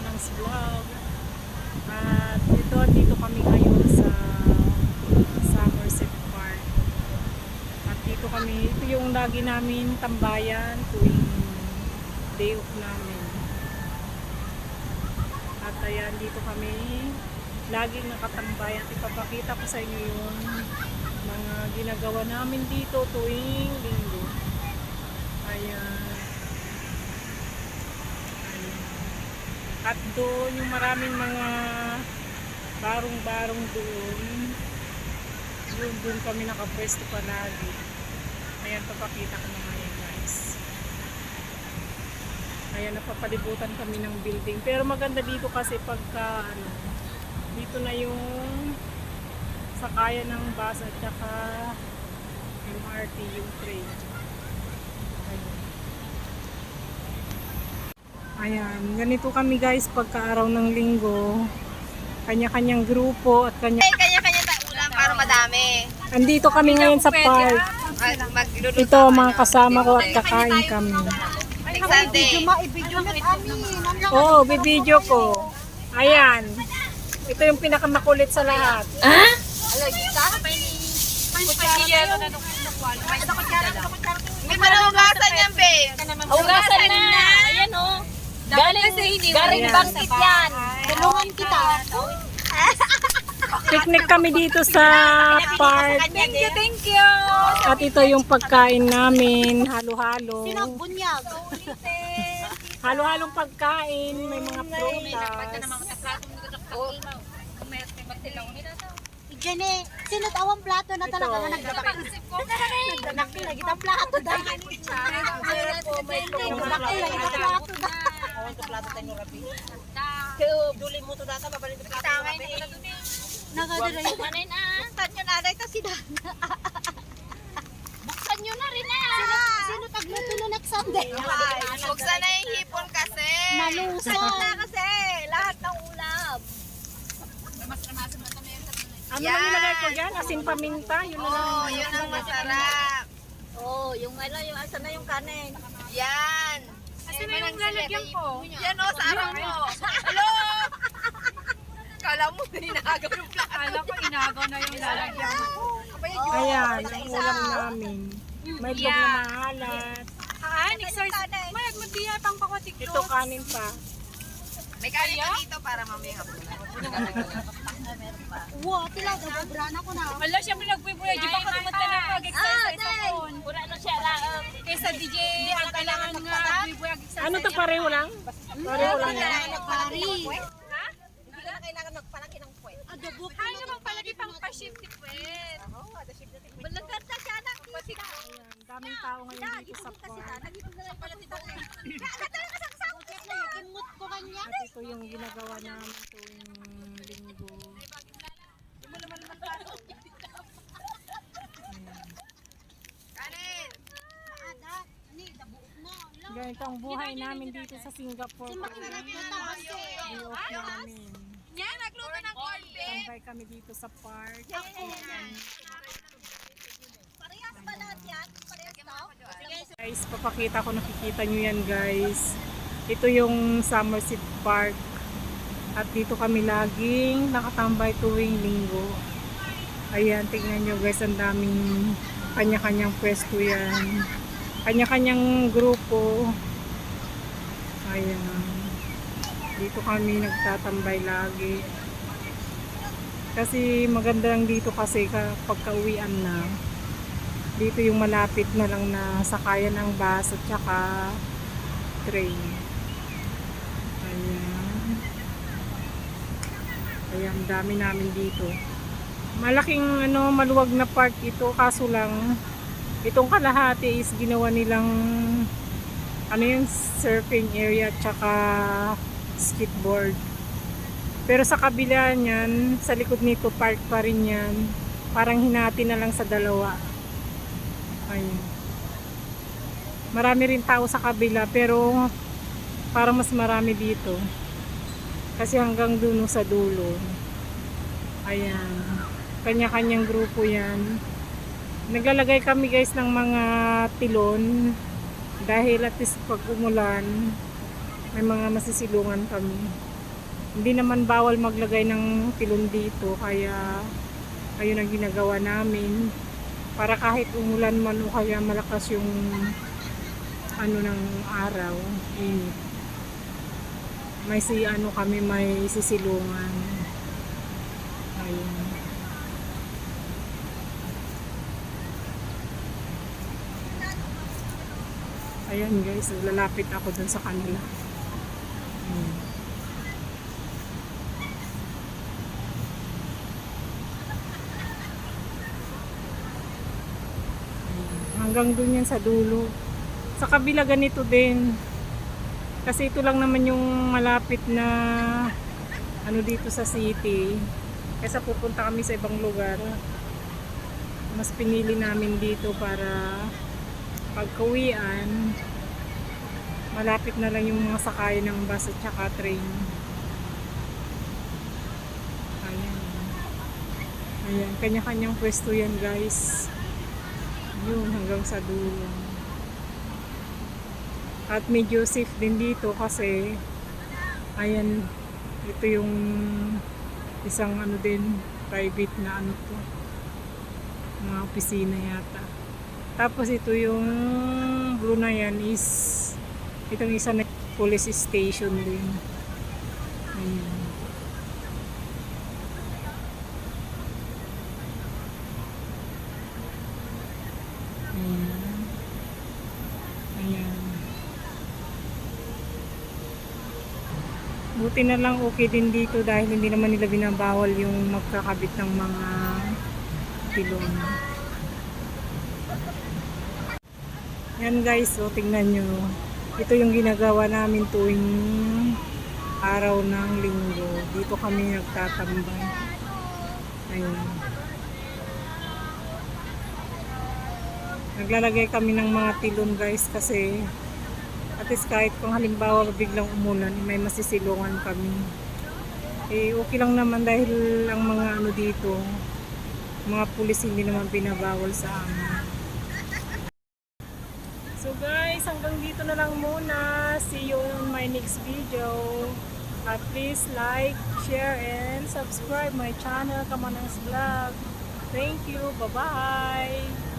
Manang's Vlog. At ito, dito kami ngayon sa Somerset Park. At dito kami, ito yung lagi namin tambayan tuwing day off namin. At ayan, dito kami laging nakatambay at ipapakita ko sa inyo yung mga ginagawa namin dito tuwing linggo. Ayan. At doon yung maraming mga barong-barong doon. Doon, doon kami nakapwesto palagi. Ayan, papakita ko na ngayon guys. Ayan, napapalibutan kami ng building. Pero maganda dito kasi pagka, ano, dito na yung sakayan ng bus at saka MRT yung train. Ayan. Ayan, ganito kami guys pagka araw ng linggo. Kanya-kanyang grupo at kanya kanya-kanya tayo ulam para madami. Andito kami ngayon sa park. Ito mga kasama ko at kakain kami. Sunday. Oo, oh, bibidyo ko. Ayan. Ito yung pinakamakulit sa lahat. Hindi pa nahugasan yan, babe. Hugasan na. Ayan o. Galing, galing Ayan. bangkit yan. Tulungan kita. Picnic kami dito sa park. Thank you, thank you. At ito yung pagkain namin. Halo-halo. Bunyag. Halo-halong pagkain. May mga prutas. Diyan eh, sino tawang plato na talaga Ito. na nagdadak. Nagdadak lagi ng plato dahil. Nagdadak lagi ng plato Duli mo to data, babalik na plato. Nagadala yung Manay na. Buksan nyo na, ito si Dan. Buksan nyo na rin ah. Sino, sino tagluto no next Sunday? Buksan na yung hipon kasi. Nalusong. na kasi. Lahat ng ulam. Ano na nilagay ko dyan? Asin paminta? Yun na lang. Oh, yun ang masarap. Oh, yung ano, yung asa na yung kanin. Yan. Asin na yung lalagyan ko. Yan o, sa araw mo. Hello! Kala mo, hinagaw yung plato. Kala ko inagaw na yung lalagyan ko. Ayan, ang ulam namin. May itlog na maalat. Ah, nixers. Mayag magdiyatang pakwatik Ito kanin pa. May kanin ka dito para mamaya. Wow, tila, nababrana ko na. Wala siya pinagpupuya. Di ba kalimata na pag-exercise sa phone? Wala na siya lang. Kaysa DJ, ang kailangan nga pag-exercise. Ano to pareho lang? Pareho lang yan. Nagpari. Hindi ka na kailangan magpalaki ng puwet. Adobo ko Ano bang palagi pang pa-shift ni Pwet? Balagan na siya na. Ayan, daming tao ngayon dito sa park. Kimot ko kanya. At ito yung ginagawa namin tuwing. Kanin! Ada, ni, dabuot na. Ganito ang buhay namin dito sa Singapore. Day off namin. Yan, nagluto ng corn beef. Tambay kami dito sa park. Parehas ba lahat yan? Parehas daw? Guys, papakita ko nakikita nyo yan guys. Ito yung Somerset Park. At dito kami laging nakatambay tuwing linggo. Ayan, tingnan nyo guys, ang daming kanya-kanyang pwesto yan. Kanya-kanyang grupo. Ayan. Dito kami nagtatambay lagi. Kasi maganda lang dito kasi kapag kauwian na dito yung malapit na lang na sakayan ng bus at saka train. Ayan. Ayan, dami namin dito. Malaking ano, maluwag na park ito kaso lang itong kalahati is ginawa nilang ano yung surfing area at saka skateboard. Pero sa kabila niyan, sa likod nito park pa rin yan. Parang hinati na lang sa dalawa. Ayun. Marami rin tao sa kabila pero parang mas marami dito. Kasi hanggang dulo sa dulo. Ayan. Kanya-kanyang grupo yan. Naglalagay kami guys ng mga tilon dahil at least pag umulan may mga masisilungan kami. hindi naman bawal maglagay ng tilon dito kaya ayun ang ginagawa namin para kahit umulan man o kaya malakas yung ano ng araw init may si ano kami may sisilungan ayun ayan guys lalapit ako dun sa kanila. Ayun. hanggang dun yan sa dulo. Sa kabila ganito din. Kasi ito lang naman yung malapit na ano dito sa city. Kaysa pupunta kami sa ibang lugar mas pinili namin dito para pagkawian malapit na lang yung mga sakay ng bus at saka train. Ayan. Ayan kanya-kanyang pwesto yan guys. Yun hanggang sa dulo. At medyo safe din dito kasi ayan ito yung isang ano din private na ano to mga opisina yata tapos ito yung blue na yan is itong isa na police station din. Ayan. Ayan. Buti na lang okay din dito dahil hindi naman nila binabawal yung magkakabit ng mga pilon yan guys. So tingnan nyo. Ito yung ginagawa namin tuwing araw ng linggo. Dito kami nagtatambay. Ayun. Naglalagay kami ng mga tilon guys kasi at least kahit kung halimbawa biglang umulan may masisilungan kami. Eh okay lang naman dahil ang mga ano dito mga pulis hindi naman binabawal sa amin So guys, hanggang dito na lang muna. See you on my next video. Uh, please like, share, and subscribe my channel, Kamanang's Vlog. Thank you. Bye-bye.